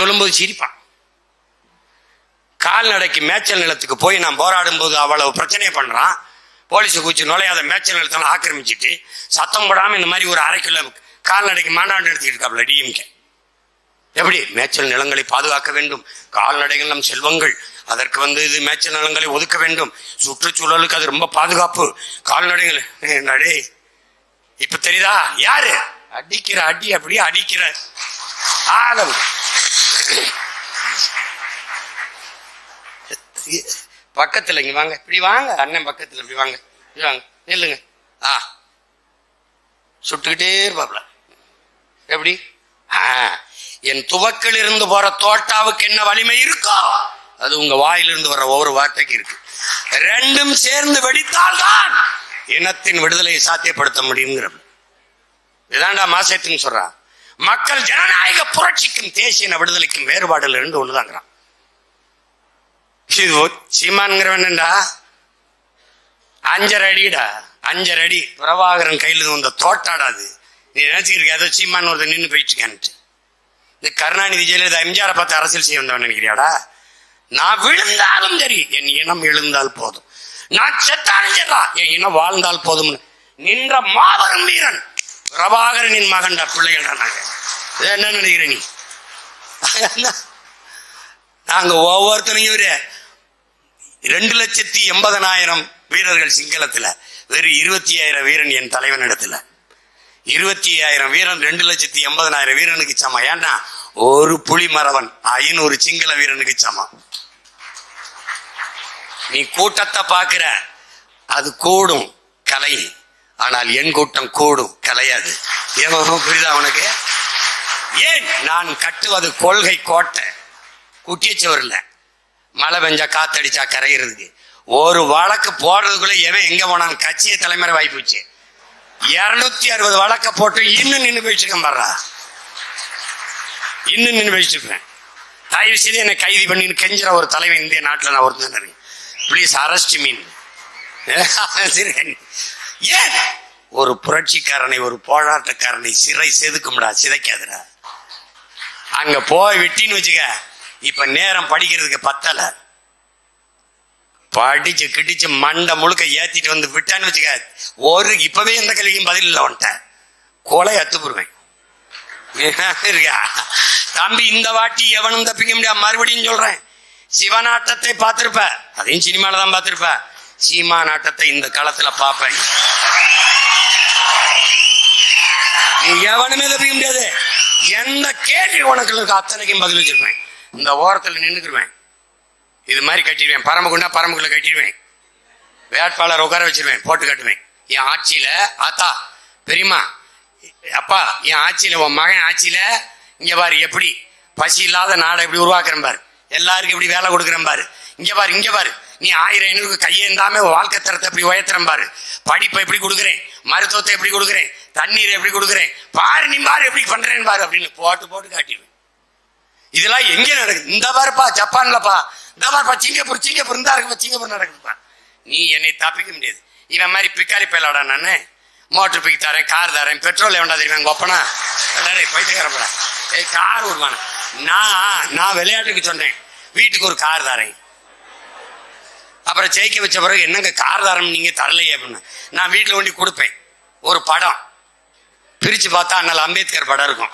சொல்லும்போது சிரிப்பான். கால்நடைக்கு மேய்ச்சல் நிலத்துக்கு போய் நான் போராடும் போது அவ்வளவு பிரச்சனை பண்றான். போலீஸை கூச்சி நுழையாத மேய்ச்சல் நிலத்தெல்லாம் ஆக்கிரமிச்சிட்டு சத்தம் போடாமல் இந்த மாதிரி ஒரு அரை கிலோ கால்நடைக்கு மாண்டாண்டு எடுத்துக்கிட்டு இருக்காப்ல டிஎம்கே. எப்படி? மேய்ச்சல் நிலங்களை பாதுகாக்க வேண்டும். கால்நடைகள் நம் செல்வங்கள். அதற்கு வந்து இது மேய்ச்சல் நிலங்களை ஒதுக்க வேண்டும். சுற்றுச்சூழலுக்கு அது ரொம்ப பாதுகாப்பு. கால்நடைகள் ஏய், நடே இப்ப தெரியுதா? யாரு? அடிக்கிற அடி அப்படியே அடிக்கிற ஆதம் பக்கத்துல இங்க வாங்க. இப்படி வாங்க. அண்ணன் பக்கத்துல இப்படி வாங்க. இப்படி வாங்க. நில்லுங்க. ஆ. சுட்டுக்கிட்டே இருப்பாப்ல. எப்படி? என் துவக்கில் இருந்து போற தோட்டாவுக்கு என்ன வலிமை இருக்கோ அது உங்க வாயிலிருந்து வர ஒவ்வொரு வார்த்தைக்கு இருக்கு. ரெண்டும் சேர்ந்து வெடித்தால்தான் இனத்தின் விடுதலையை சாத்தியப்படுத்த முடியுங்கிற இதாண்டா மாசத்தின்னு சொல்றான். மக்கள் ஜனநாயக புரட்சிக்கும் தேசிய விடுதலைக்கும் வேறுபாடுல இருந்து ஒண்ணுதாங்கிறான். இது சீமான்ங்கிறவன் என்னடா அஞ்சரை அடிடா. அஞ்சரை அடி. பிரபாகரன் கையில வந்த தோட்டாடாது நீ நினைச்சிருக்க ஏதோ சீமான் ஒருத்தர் நின்று போயிட்டுருக்கான்ட்டு. இந்த கருணாநிதி ஜெயலலிதா எம்ஜிஆரை பார்த்து அரசியல் செய்ய வந்தவன் நினைக்கிறியாடா? நான் விழுந்தாலும் சரி என் இனம் எழுந்தால் போதும். நான் செத்தாலும் சரிடா என் இனம் வாழ்ந்தால் போதும்னு. நின்ற மாபெரும் வீரன் பிரபாகரனின் மகன்டா பிள்ளைகள்டா நாங்க. இதை என்ன நினைக்கிற நீ? நாங்க ஒவ்வொருத்தனையும் ஒரு ரெண்டு லட்சத்தி எண்பதனாயிரம் வீரர்கள் சிங்களத்துல வெறும் இருபத்தி ஆயிரம் வீரன் என் தலைவன் இடத்துல இருபத்தி ஆயிரம் வீரன் ரெண்டு லட்சத்தி எண்பதனாயிரம் வீரனுக்கு சமம். ஏன்னா ஒரு புலி மரவன் ஐநூறு சிங்கள வீரனுக்கு சமம். நீ கூட்டத்தை பார்க்கிற அது கூடும் கலை. ஆனால் என் கூட்டம் கூடும் கலையாது. ஏன் புரியுதா உனக்கு? ஏன் நான் கட்டுவது கொள்கை கோட்டை? குட்டியச்சவர் இல்ல மழை பெஞ்சா காத்தடிச்சா கரைகிறதுக்கு ஒரு வழக்கு போடுறதுக்குள்ள எவன் எங்க போனான்? கட்சியை தலைமுறை வாய்ப்புச்சு இருநூத்தி அறுபது வழக்க போட்டு இன்னும் நின்று போயிட்டு பாடுறா இன்னும் நின்று போயிட்டு தயவு செய்து என்னை கைது பண்ணின்னு கெஞ்சுற ஒரு தலைவன் இந்திய நாட்டில் நான் ஒருத்தன் ப்ளீஸ் அரெஸ்ட் மீன் ஏன்? ஒரு புரட்சிக்காரனை ஒரு போராட்டக்காரனை சிறை செதுக்கும்டா சிதைக்காதுடா. அங்க போய் விட்டின்னு வச்சுக்க இப்ப நேரம் படிக்கிறதுக்கு பத்தல. படிச்சு கிடிச்சு மண்டை முழுக்க ஏத்திட்டு வந்து விட்டான்னு வச்சுக்க ஒரு இப்பவே எந்த கேள்விக்கும் பதில் இல்லை வந்துட்டேன் கொலை அத்துப்புருவேன் இருக்கா? தம்பி இந்த வாட்டி எவனும் தப்பிக்க முடியாது மறுபடியும் சொல்றேன். சிவனாட்டத்தை பார்த்திருப்ப. அதையும் சினிமால தான் பார்த்திருப்ப. சீமா நாட்டத்தை இந்த காலத்துல பார்ப்பேன். நீ எவனுமே தப்பிக்க முடியாது. எந்த கேள்வி உனக்கு இருக்கு அத்தனைக்கும் பதில் வச்சிருப்பேன். இந்த ஓரத்துல நின்றுக்குருவேன் இது மாதிரி கட்டிடுவேன். பரம்புக்குண்டா பரம்புக்குள்ள கட்டிடுவேன். வேட்பாளர் உட்கார வச்சிருவேன் போட்டு கட்டுவேன். என் ஆட்சியில ஆத்தா பெரியம்மா அப்பா என் ஆட்சியில உன் மகன் ஆட்சியில இங்க பாரு எப்படி? பசி இல்லாத நாடை எப்படி உருவாக்குறேன் பாரு. எல்லாருக்கும் எப்படி வேலை கொடுக்குறேன் பாரு. இங்க பாரு இங்க பாரு. நீ ஆயிரம் ஐநூறுக்கு கையேந்தாம வாழ்க்கை தரத்தை எப்படி உயர்த்துறேன் பாரு. படிப்பை எப்படி கொடுக்குறேன்? மருத்துவத்தை எப்படி கொடுக்குறேன்? தண்ணீர் எப்படி கொடுக்குறேன்? பாரு நீ பாரு எப்படி பண்றேன்னு பாரு அப்படின்னு போட்டு போட்டு காட்டிடுவேன். இதெல்லாம் எங்க நடக்குது? இந்த பாருப்பா ஜப்பான்லப்பா. இந்த பாருப்பா சிங்கப்பூர் சிங்கப்பூர் இந்த இருக்குப்பா சிங்கப்பூர் நடக்குதுப்பா. நீ என்னை தப்பிக்க முடியாது. இவன் மாதிரி பிக்காரி பயலாடா நானு. மோட்டர் பிக் தரேன் கார் தரேன் பெட்ரோல் வேண்டாம் தெரியுமா எங்க ஒப்பனா? எல்லாரும் பைத்தியக்காரப்படா ஏய் கார் விடுவானே நான் நான் விளையாட்டுக்கு சொன்னேன். வீட்டுக்கு ஒரு கார் தரேன். அப்புறம் ஜெயிக்க வச்ச பிறகு என்னங்க காரதாரம் நீங்க தரலையே அப்படின்னு. நான் வீட்டில் கொண்டு கொடுப்பேன். ஒரு படம். பிரிச்சு பார்த்தா அண்ணல் அம்பேத்கர் படம் இருக்கும்.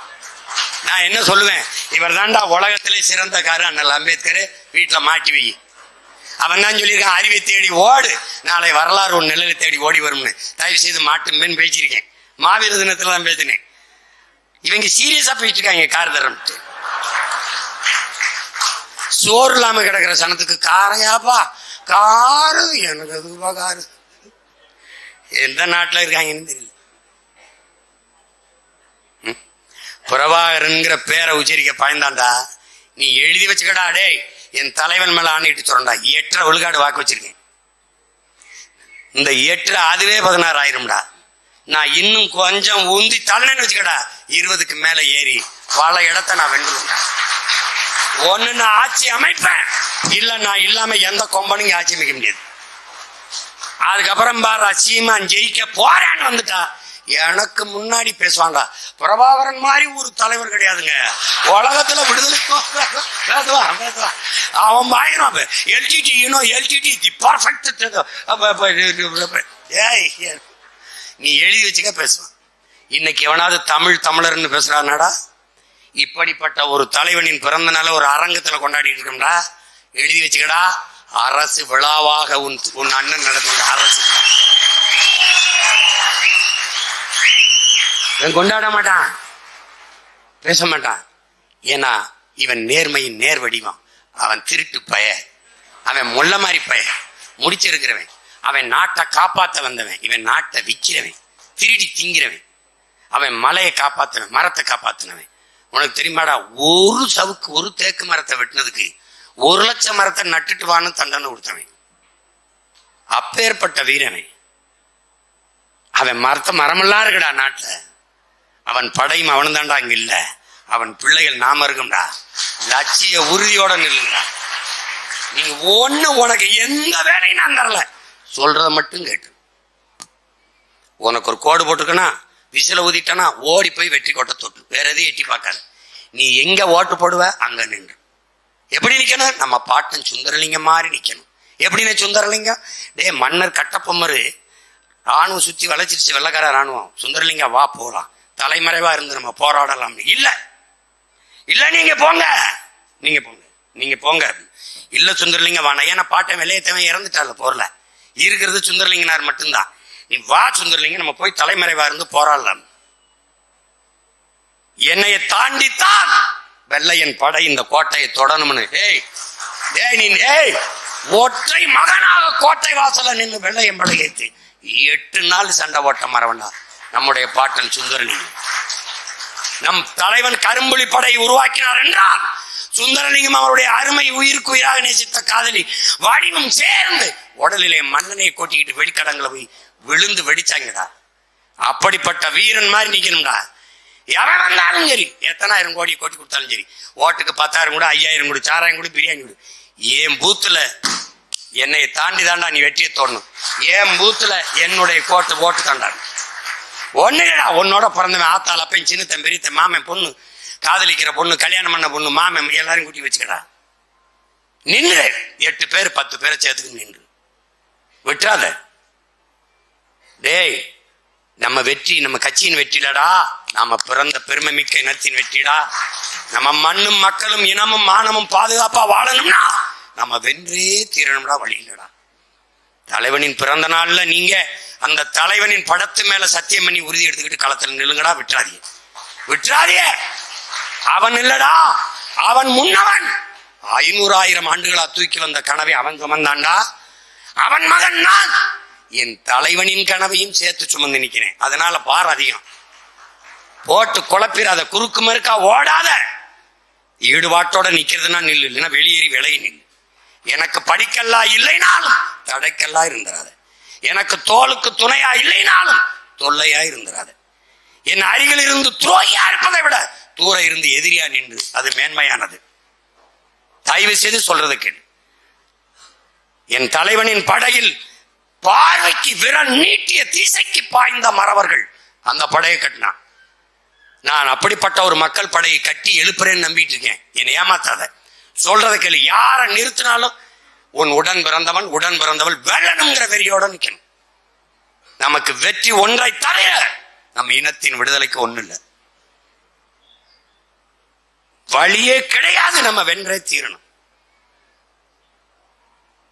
நான் என்ன சொல்லுவேன்? இவர் தாண்டா உலகத்திலே சிறந்த காரு அண்ணல் அம்பேத்கர். வீட்டில் மாட்டி வை. அவன் தான் சொல்லியிருக்கான் அறிவை தேடி ஓடு. நாளை வரலாறு ஒரு நிழலை தேடி ஓடி வரும்னு. தயவு செய்து மாட்டும்பேன்னு பேசியிருக்கேன். மாவீர தினத்துல தான் பேசினேன். இவங்க சீரியஸா போயிட்டு இருக்காங்க சோறு இல்லாம கிடக்கிற சனத்துக்கு காரையாப்பா. காரு எனக்கு அது காரு எந்த நாட்டுல இருக்காங்கன்னு தெரியல. ம்? பேரை உச்சரிக்க பயந்தாண்டா நீ எழுதி வச்சுக்கடா டேய் என் தலைவன் மேல ஆணையிட்டு சொல்றா எட்டரை விழுக்காடு வாக்கு வச்சிருக்கேன். இந்த எட்டு அதுவே பதினாறு ஆயிரும்டா நான் இன்னும் கொஞ்சம் உந்தி தள்ளனு வச்சுக்கடா இருபதுக்கு மேல ஏறி பல இடத்த நான் வென்றுவேன்டா ஒன்னு நான் ஆட்சி அமைப்பேன். இல்ல நான் இல்லாம எந்த கொம்பனும் ஆட்சி அமைக்க முடியாது. அதுக்கப்புறம் பாரு சீமான் ஜெயிக்க போறேன்னு வந்துட்டா. எனக்கு முன்னாடி பேசுவாங்க. பிரபாகரன் மாதிரி ஒரு தலைவர் கிடையாதுங்க. உலகத்துல விடுதலை பேசுவான் பேசுவான் அவன் பயணம் எல்ஜிடி யூனோ எல்ஜிடி தி பர்ஃபெக்ட் ஏய் நீ எழுதி வச்சுக்க பேசுவான் இன்னைக்கு எவனாவது தமிழ் தமிழர்னு பேசுறானாடா? இப்படிப்பட்ட ஒரு தலைவனின் பிறந்த நாளை ஒரு அரங்கத்துல கொண்டாடிட்டு இருக்கோம்டா. எழுதி வச்சுக்கடா. அரசு விழாவாக உன் உன் அண்ணன் நடத்துகிற அரசு இவன் கொண்டாட மாட்டான். பேச மாட்டான். ஏன்னா இவன் நேர்மையின் நேர் வடிவம். அவன் திருட்டு பய. அவன் முள்ள மாதிரி பய. முடிச்சிருக்கிறவன். அவன் நாட்டை காப்பாத்த வந்தவன். இவன் நாட்டை விக்கிறவன். திருடி திங்கிறவன். அவன் மலையை காப்பாத்தினவன் மரத்தை காப்பாத்தினவன். உனக்கு தெரியுமாடா ஒரு சவுக்கு ஒரு தேக்கு மரத்தை வெட்டினதுக்கு ஒரு லட்சம் மரத்தை நட்டுட்டு வான்னு தண்டனை கொடுத்தவன். அப்பேற்பட்ட வீரனை. அவன் மரத்தை மரமெல்லாம் இருக்குடா நாட்டுல. அவன் படையும் அவனும் தான்டா அங்கே இல்ல. அவன் பிள்ளைகள் நாம இருக்கும்டா. லட்சிய உறுதியோட நில்லுங்கடா. நீ ஒண்ணு உனக்கு எந்த வேலையும் நான் தரல. சொல்றத மட்டும் கேட்டு. உனக்கு ஒரு கோடு போட்டிருக்கனா? விசில ஊதிட்டனா ஓடி போய் வெற்றி கொட்ட தொட்டு வேற எதையும் எட்டி பார்க்காது. நீ எங்க ஓட்டு போடுவ அங்க நின்று. எப்படி நிக்கணும்? நம்ம பாட்டன் சுந்தரலிங்கம் மாதிரி நிக்கணும். எப்படின்னு சுந்தரலிங்கம்? டே மன்னர் கட்டப்பொம்மரு ராணுவம் சுத்தி வளைச்சிருச்சு வெள்ளக்கார ராணுவம் சுந்தரலிங்கம் வா போகலாம் தலைமறைவா இருந்து நம்ம போராடலாம் இல்ல. இல்ல நீங்க போங்க. நீங்க போங்க. நீங்க போங்க. இல்ல சுந்தரலிங்கம் வாண. ஏன்னா பாட்டன் வெள்ளையத்தவன் இறந்துட்டால போரல. இருக்கிறது சுந்தரலிங்கனார் மட்டும்தான். நீ வா சுந்தரலிங்க நம்ம போய் தலைமறைவா இருந்து போராடலாம். என்னைய தாண்டித்தான் வெள்ளையன் படை இந்த கோட்டையை தொடணும்னு. ஏய் ஏய் நீ ஏய் ஒற்றை மகனாக கோட்டை வாசல நின்று வெள்ளையன் படை ஏத்தி. எட்டு நாள் சண்டை ஓட்ட மரவண்டா நம்முடைய பாட்டன் சுந்தரலிங்கம். நம் தலைவன் கரும்புலி படை உருவாக்கினார் என்றால் சுந்தரலிங்கம் அவருடைய அருமை உயிருக்கு உயிராக நேசித்த காதலி வடிவம் சேர்ந்து உடலிலே மன்னனை கொட்டிக்கிட்டு வெளிக்கடங்களை போய் விழுந்து வெடிச்சாங்கடா. அப்படிப்பட்ட வீரன் மாதிரி நிக்கணும்டா. எவன் வந்தாலும் சரி எத்தனாயிரம் கோடி கொட்டி கொடுத்தாலும் சரி ஓட்டுக்கு பத்தாயிரம் கூட ஐயாயிரம் கூட சாராயிரம் கூட பிரியாணி கூட. என் பூத்துல என்னை தாண்டி தாண்டா நீ வெற்றியை தோடணும். என் பூத்துல என்னுடைய கோட்டை ஓட்டு தாண்டா ஒண்ணுடா உன்னோட பிறந்தவன் ஆத்தால அப்பையும் சின்னத்தன் பெரியத்தன் மாமன் பொண்ணு காதலிக்கிற பொண்ணு கல்யாணம் பண்ண பொண்ணு மாமன் எல்லாரும் கூட்டி வச்சுக்கடா. நின்று எட்டு பேர் பத்து பேரை சேர்த்துக்கு நின்று. விட்டுறாத. டேய் நம்ம வெற்றி நம்ம கட்சியின் வெற்றிலடா. நாம பிறந்த பெருமை மிக்க இனத்தின் வெற்றிடா. நம்ம மண்ணும் மக்களும் இனமும் மானமும் பாதுகாப்பா வாழணும்னா நம்ம வென்றே தீரணும்டா வழி தலைவனின் பிறந்த நாள்ல நீங்க அந்த தலைவனின் படத்து மேல சத்தியம் பண்ணி உறுதி எடுத்துக்கிட்டு களத்துல நில்லுங்கடா விட்டுறாதீங்க. விட்டுறாதிய அவன் இல்லடா. அவன் முன்னவன். ஐநூறாயிரம் ஆண்டுகளா தூக்கி வந்த கனவை அவன் சுமந்தான்டா. அவன் மகன் நான். என் தலைவனின் கனவையும் சேர்த்து சுமந்து நிக்கிறேன் அதனால பார் அதிகம். போட்டு குழப்பிடாத குறுக்கு மறுக்கா ஓடாத. ஈடுபாட்டோட நிக்கிறதுனா நில்லு இல்லைன்னா வெளியேறி விலகி நில்லு. எனக்கு படிக்கல்லா இல்லைனாலும் தடைக்கல்லா இருந்துராத எனக்கு தோலுக்கு துணையா இல்லைனாலும் தொல்லையா இருந்துராத என் அருகில் இருந்து துரோகியா இருப்பதை விட தூர இருந்து எதிரியா நின்று அது மேன்மையானது. தயவு செய்து சொல்றது கேளு. என் தலைவனின் படையில் பார்வைக்கு விரல் நீட்டிய திசைக்கு பாய்ந்த மறவர்கள். அந்த படையை கட்டினான். நான் அப்படிப்பட்ட ஒரு மக்கள் படையை கட்டி எழுப்புறேன்னு நம்பிட்டு இருக்கேன். என்னை ஏமாத்தாத. சொல்றத கேளு. யார நிறுத்தினாலும் உன் உடன் பிறந்தவன் உடன் பிறந்தவள் வெள்ளனுங்கிற வெறியோட நிற்கணும் நமக்கு வெற்றி ஒன்றை தவிர நம்ம இனத்தின் விடுதலைக்கு ஒண்ணு இல்லை. வழியே கிடையாது நம்ம வென்றே தீரணும்.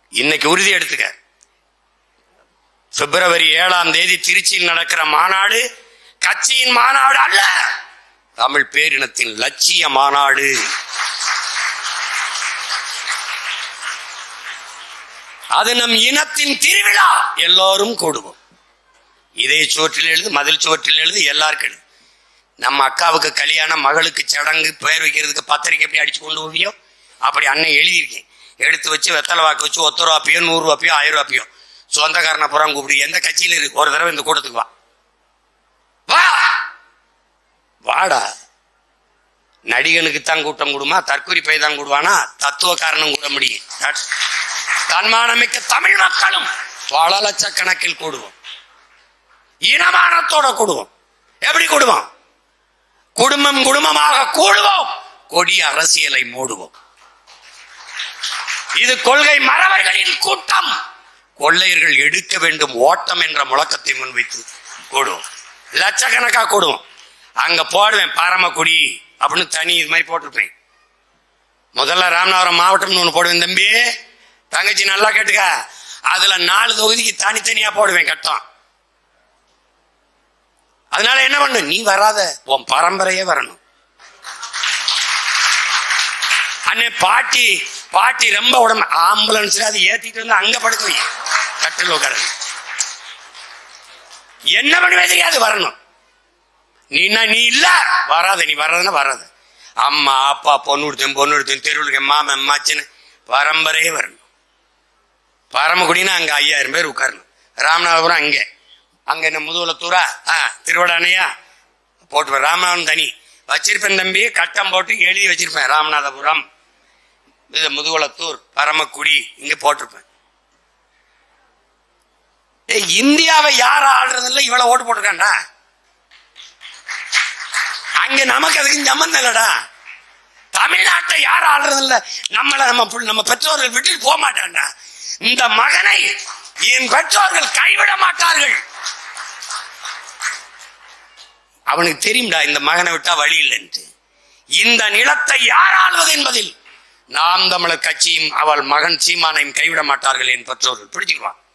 இன்னைக்கு உறுதி எடுத்துக்க. பிப்ரவரி ஏழாம் தேதி திருச்சியில் நடக்கிற மாநாடு கட்சியின் மாநாடு அல்ல தமிழ் பேரினத்தின் லட்சிய மாநாடு. அது நம் இனத்தின் திருவிழா எல்லோரும் கூடுவோம். இதே சுவற்றில் எழுது மதில் சுவற்றில் எழுது எல்லாருக்கும் எழுது. நம்ம அக்காவுக்கு கல்யாணம் மகளுக்கு சடங்கு பெயர் வைக்கிறதுக்கு பத்திரிக்கை எப்படி அடிச்சு கொண்டு போவியோ? அப்படி அண்ணன் எழுதியிருக்கேன். எடுத்து வச்சு வெத்தலை வாக்கு வச்சு ஒத்த ரூபாப்பியோ நூறு ரூபாப்பியோ ஆயிரம் ரூபாப்பியோ சொந்தக்காரனை புறம் கூப்பிடு. எந்த கட்சியில் இருக்கு ஒரு தடவை இந்த கூட்டத்துக்கு வா. வா! வாடா. நடிகனுக்கு தான் கூட்டம் கூடுமா? தற்கொலை பை தான் கூடுவானா? தத்துவ காரணம் கூட முடியும். தன்மானமிக்க தமிழ் மக்களும் பல லட்சக்கணக்கில் கூடுவோம். இனமானத்தோட கூடுவோம். எப்படி கூடுவோம்? குடும்பம் குடும்பமாக கூடுவோம். கொடி அரசியலை மூடுவோம். இது கொள்கை மறவர்களின் கூட்டம். கொள்ளையர்கள் எடுக்க வேண்டும் ஓட்டம் என்ற முழக்கத்தை முன்வைத்து கூடும். லட்சக்கணக்காக கூடும். அங்க போடுவேன் பாரமக்குடி அப்படின்னு தனி இது மாதிரி போட்டிருப்பேன். முதல்ல ராமநாதபுரம் மாவட்டம்னு ஒன்று போடுவேன் தம்பி. தங்கச்சி நல்லா கேட்டுக்க. அதுல நாலு தொகுதிக்கு தனித்தனியா போடுவேன் கட்டம். அதனால என்ன பண்ணு நீ வராத. உன் பரம்பரையே வரணும். அண்ணே பாட்டி பாட்டி ரொம்ப உடம்பு. ஆம்புலன்ஸ்ல அது ஏத்திட்டு வந்து அங்க படுக்க கட்டில் உட்கார. என்ன பண்ணுவே தெரியாது வரணும். நீனா நீ இல்ல வராத நீ வர்றதுன்னா வராது அம்மா அப்பா பொண்ணு கொடுத்தேன் பொண்ணு கொடுத்தேன் தெருவுக்கு மாமன் மாச்சின்னு பரம்பரையே வரணும். பரமக்குடினா அங்க ஐயாயிரம் பேர் உட்காரணும். ராமநாதபுரம் அங்கே. அங்க என்ன முதுகுலத்தூரா ஆ திருவடானையா போட்டு ராமநாதன் தனி. வச்சிருப்பேன் தம்பி கட்டம் போட்டு எழுதி வச்சிருப்பேன் ராமநாதபுரம். இது முதுகுலத்தூர் பரமக்குடி இங்கே போட்டிருப்பேன். இந்தியாவை யார் ஆள்றதில்ல இவ்வளவு ஓட்டு போட்டிருக்காண்டா? அங்க நமக்கு அதுக்கு சம்பந்தம் இல்லடா. தமிழ்நாட்டை யார் ஆள்றதில்ல நம்மள நம்ம புள்ள- நம்ம பெற்றோர்கள் விட்டுட்டு போக மாட்டான்டா இந்த மகனை என் பெற்றோர்கள் கைவிட மாட்டார்கள். அவனுக்கு தெரியும்டா இந்த மகனை விட்டா வழி இல்லைன்ட்டு. இந்த நிலத்தை யார் ஆள்வது என்பதில் நாம் தமிழர் கட்சியும் அவள் மகன் சீமானையும் கைவிட மாட்டார்கள் என் பெற்றோர்கள். பிடிச்சிக்குவான்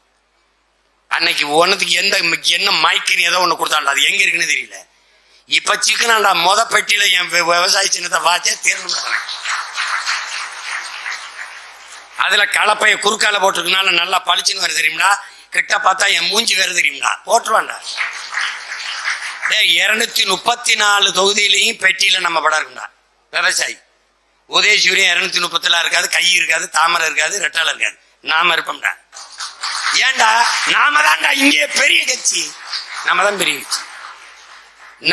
அன்னைக்கு ஒன்னதுக்கு எந்த என்ன மைக்குன்னு ஏதோ ஒன்று கொடுத்தாண்டா அது எங்க இருக்குன்னு தெரியல. இப்போ சிக்கனாண்டா மொத பெட்டியில என் விவசாய சின்னத்தை பார்த்தே தேர்வு அதில் கலப்பையை கலப்பைய குறுக்கால போட்டிருக்கனால நல்லா பளிச்சுன்னு வர தெரியும்டா. கிட்ட பார்த்தா என் மூஞ்சி வேறு தெரியும்டா. போட்டுருவான்டா. டேய் இரநூத்தி முப்பத்தி நாலு தொகுதியிலையும் பெட்டியில நம்ம படம் இருக்குண்டா விவசாயி. உதயசூரியன் இரநூத்தி முப்பத்திலாம் இருக்காது கை இருக்காது தாமரை இருக்காது ரெட்டால இருக்காது. நாம இருப்போம்டா. ஏண்டா நாம தான்டா இங்கே பெரிய கட்சி. நாம தான் பெரிய கட்சி.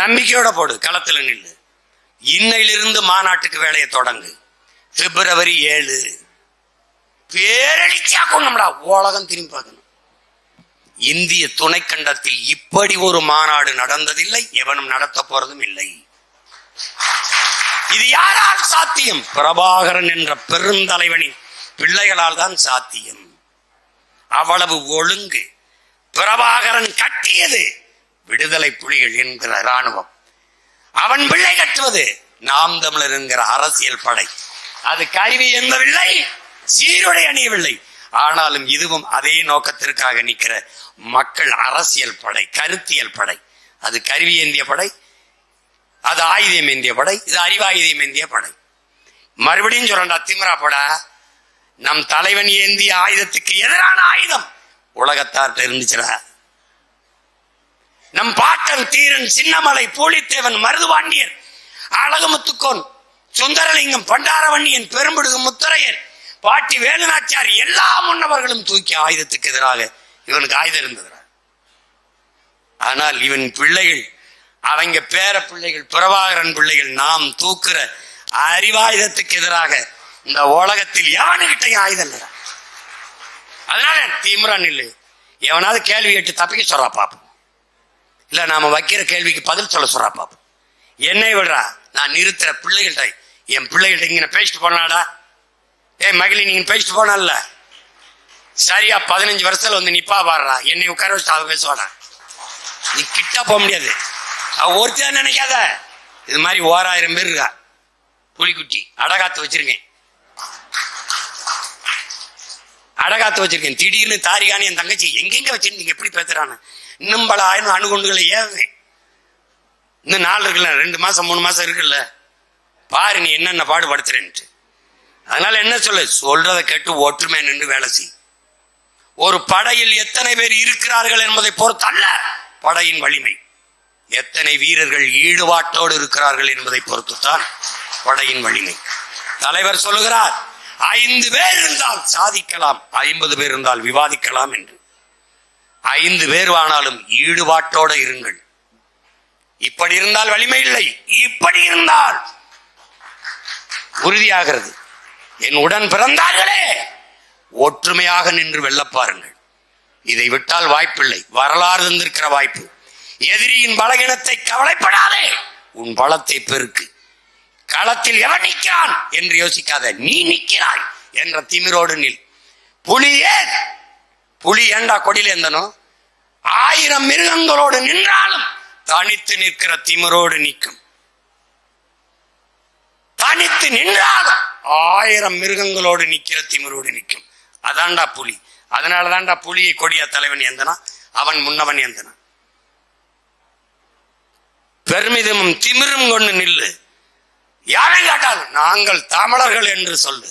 நம்பிக்கையோட போடு களத்துல நில்லு. இன்னையிலிருந்து மாநாட்டுக்கு வேலையை தொடங்கு. பிப்ரவரி ஏழு. பேரழிச்சா நம்மடா உலகம் திரும்பி பார்க்கணும். இந்திய துணைக்கண்டத்தில் இப்படி ஒரு மாநாடு நடந்ததில்லை எவனும் நடத்த போறதும் இல்லை. இது யாரால் சாத்தியம்? பிரபாகரன் என்ற பெருந்தலைவனின் பிள்ளைகளால் தான் சாத்தியம். அவ்வளவு ஒழுங்கு பிரபாகரன் கட்டியது விடுதலை புலிகள் என்கிற ராணுவம் அவன் பிள்ளை கட்டுவது நாம் தமிழர் என்கிற அரசியல் படை. அது கருவி எந்தவில்லை சீருடை அணியவில்லை. ஆனாலும் இதுவும் அதே நோக்கத்திற்காக நிற்கிற மக்கள் அரசியல் படை கருத்தியல் படை. அது கருவி ஏந்திய படை அது ஆயுதம் ஏந்திய படை இது அறிவாயுதம் ஏந்திய படை. மறுபடியும் சொல்றா திமிரா படா. நம் தலைவன் ஏந்திய ஆயுதத்துக்கு எதிரான ஆயுதம் உலகத்தார்ட்ட இருந்துச்சுடா. நம் பாட்டன் தீரன் சின்னமலை பூலித்தேவன் மருதுவாண்டியர் அழகுமுத்துக்கோன் சுந்தரலிங்கம் பண்டாரவண்ணியன் பெரும்பிடுகு முத்தரையர் பாட்டி வேலுநாச்சார் எல்லா முன்னவர்களும் தூக்கி ஆயுதத்துக்கு எதிராக இவனுக்கு ஆயுதம் இருந்ததுடா. ஆனால் இவன் பிள்ளைகள் அவங்க பேர பிள்ளைகள் பிரபாகரன் பிள்ளைகள் நாம் தூக்குற அறிவாயுதத்துக்கு எதிராக இந்த உலகத்தில் எவனுகிட்டையும் ஆயுதம் இல்லை அதனால தீவிர இல்லை. எவனாவது கேள்வி கேட்டு தப்பிக்க சொல்றா பாப்போம் இல்ல நாம வைக்கிற கேள்விக்கு பதில் சொல்ல சொல்றா பாப்போம் என்னை விடுறா நான் நிறுத்துற பிள்ளைகள்கிட்ட என் பிள்ளைகள்ட்ட இங்க பேசிட்டு போனாடா. ஏய் மகிழி நீங்க பேசிட்டு போனால சரியா பதினஞ்சு வருஷத்துல வந்து நிப்பா பாடுறா. என்னை உட்கார வச்சு அவ பேசுவாடா. நீ கிட்ட போக முடியாது. அவ ஒருத்தர் நினைக்காத? இது மாதிரி ஓராயிரம் பேர் இருக்கா. புலிக்குட்டி அடகாத்து வச்சிருக்கேன். அடகாத்து வச்சிருக்கேன். திடீர்னு தாரிகானி என் தங்கச்சி எங்கெங்க வச்சிருந்தீங்க எப்படி பேசுறான்னு. இன்னும் பல ஆயிரம் அணுகுண்டுகளை ஏவுவேன். இன்னும் நாள் இருக்குல்ல ரெண்டு மாசம் மூணு மாசம் இருக்குல்ல. பாரு நீ என்னென்ன பாடுபடுத்துறேன்ட்டு. அதனால என்ன சொல்லு? சொல்றத கேட்டு ஒற்றுமை நின்று வேலை செய். ஒரு படையில் எத்தனை பேர் இருக்கிறார்கள் என்பதை பொறுத்தல்ல. படையின் வலிமை. எத்தனை வீரர்கள் ஈடுபாட்டோடு இருக்கிறார்கள் என்பதை பொறுத்துத்தான் படையின் வலிமை. தலைவர் சொல்லுகிறார் ஐந்து பேர் இருந்தால் சாதிக்கலாம் ஐம்பது பேர் இருந்தால் விவாதிக்கலாம் என்று. ஐந்து பேர் ஆனாலும் ஈடுபாட்டோட இருங்கள். இப்படி இருந்தால் வலிமை இல்லை. இப்படி இருந்தால் உறுதியாகிறது. என் உடன் பிறந்தார்களே ஒற்றுமையாக நின்று வெல்லப் பாருங்கள் இதை விட்டால் வாய்ப்பில்லை. வரலாறு தந்திருக்கிற வாய்ப்பு. எதிரியின் பலகீனத்தை கவலைப்படாதே. உன் பலத்தை பெருக்கு. களத்தில் எவன் நிற்கிறான் என்று யோசிக்காத நீ நிற்கிறாய் என்ற திமிரோடு நில். புலி புலி ஏண்டா கொடியில் எந்தனோ? ஆயிரம் மிருகங்களோடு நின்றாலும் தனித்து நிற்கிற திமிரோடு நிற்கும். தனித்து நின்றாலும் ஆயிரம் மிருகங்களோடு நிக்கிற திமிரோடு நிற்கும். அதான்டா புலி. அதனால தான்டா புலியை கொடிய தலைவன் எந்தனா அவன் முன்னவன் எந்தனா பெருமிதமும் திமிரும் கொண்டு நில்லு. யாரை கேட்டாலும் நாங்கள் தமிழர்கள் என்று சொல்லு.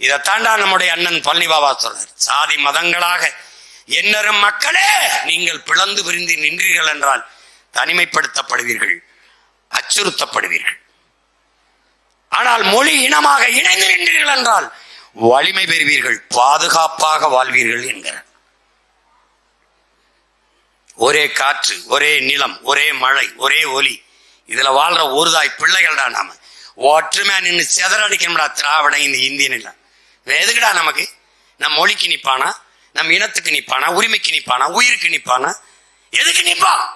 இதைத்தாண்டா நம்முடைய அண்ணன் பழனி பாபா சொல்றார். சாதி மதங்களாக என்னரும் மக்களே நீங்கள் பிளந்து பிரிந்து நின்றீர்கள் என்றால் தனிமைப்படுத்தப்படுவீர்கள் அச்சுறுத்தப்படுவீர்கள். ஆனால் மொழி இனமாக இணைந்து நின்றீர்கள் என்றால் வலிமை பெறுவீர்கள் பாதுகாப்பாக வாழ்வீர்கள் என்கிறார். ஒரே காற்று ஒரே நிலம் ஒரே மழை ஒரே ஒலி இதுல வாழ்ற ஒரு தாய் பிள்ளைகள்டா நாம. ஒற்றுமையா நின்று செதறடிக்கணும்டா திராவிட இந்த இந்திய நிலம் எதுக்குடா நமக்கு? நம் மொழிக்கு நிப்பானா? நம் இனத்துக்கு நிப்பானா? உரிமைக்கு நிப்பானா? உயிருக்கு நிப்பானா? எதுக்கு நிப்பா?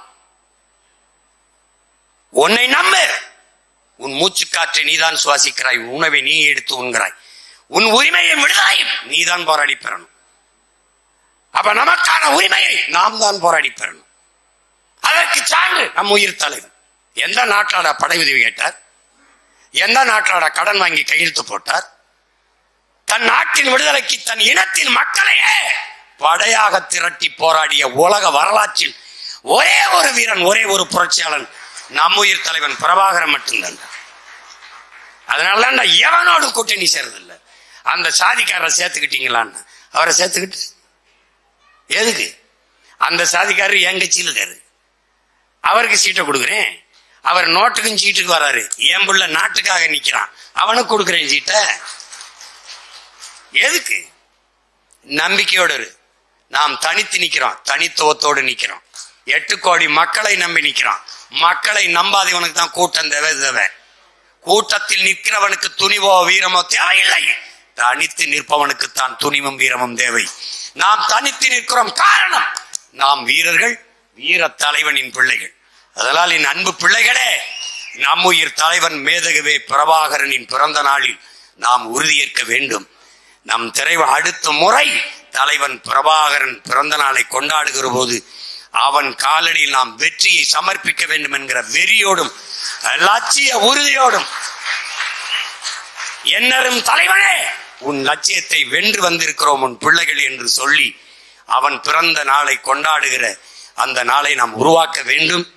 உன்னை நம்பு. உன் மூச்சு காற்றை நீதான் சுவாசிக்கிறாய். உணவை நீ எடுத்து உண்கிறாய். உன் உரிமையை விடுதாய் நீதான் போராடி பெறணும். அப்ப நமக்கான உரிமையை நாம் தான் போராடி பெறணும். அதற்கு சான்று நம் உயிர் தலைவன். எந்த நாட்டாட படை உதவி கேட்டார்? எந்த நாட்டாட கடன் வாங்கி கையெழுத்து போட்டார்? தன் நாட்டின் விடுதலைக்கு தன் இனத்தின் மக்களையே படையாக திரட்டி போராடிய உலக வரலாற்றில் ஒரே ஒரு வீரன் ஒரே ஒரு புரட்சியாளன் நம் உயிர் தலைவன் பிரபாகரன் மட்டும்தான். அதனால நான் எவனோடு கூட்டணி சேர்றதில்ல. அந்த சாதிக்காரரை சேர்த்துக்கிட்டீங்களான்னு. அவரை சேர்த்துக்கிட்டு? எதுக்கு? அந்த சாதிக்காரர் என் கட்சியில் இருக்காரு. அவருக்கு சீட்டை கொடுக்குறேன். அவர் நோட்டுக்கும் சீட்டுக்கு வராரு. என் புள்ள நாட்டுக்காக நிக்கிறான். அவனுக்கு கொடுக்குறேன் சீட்டை. எதுக்கு? நம்பிக்கையோடு இரு. நாம் தனித்து நிக்கிறோம். தனித்துவத்தோடு நிக்கிறோம். எட்டு கோடி மக்களை நம்பி நிக்கிறோம். மக்களை நம்பாதவனுக்கு தான் கூட்டம் தேவை தேவை. கூட்டத்தில் நிற்கிறவனுக்கு துணிவோ வீரமோ தேவையில்லை. தனித்து நிற்பவனுக்கு தான் துணிவும் வீரமும் தேவை. நாம் தனித்து நிற்கிறோம். காரணம் நாம் வீரர்கள் வீர தலைவனின் பிள்ளைகள். அதனால் என் அன்பு பிள்ளைகளே நம்முயிர் தலைவன் மேதகவே பிரபாகரனின் பிறந்த நாளில் நாம் உறுதியேற்க வேண்டும். நம் திரைவ அடுத்த முறை தலைவன் பிரபாகரன் பிறந்த நாளை கொண்டாடுகிற போது அவன் காலடியில் நாம் வெற்றியை சமர்ப்பிக்க வேண்டும் என்கிற வெறியோடும் லட்சிய உறுதியோடும் என்னரும் தலைவனே உன் லட்சியத்தை வென்று வந்திருக்கிறோம் உன் பிள்ளைகள் என்று சொல்லி அவன் பிறந்த நாளை கொண்டாடுகிற அந்த நாளை நாம் உருவாக்க வேண்டும்.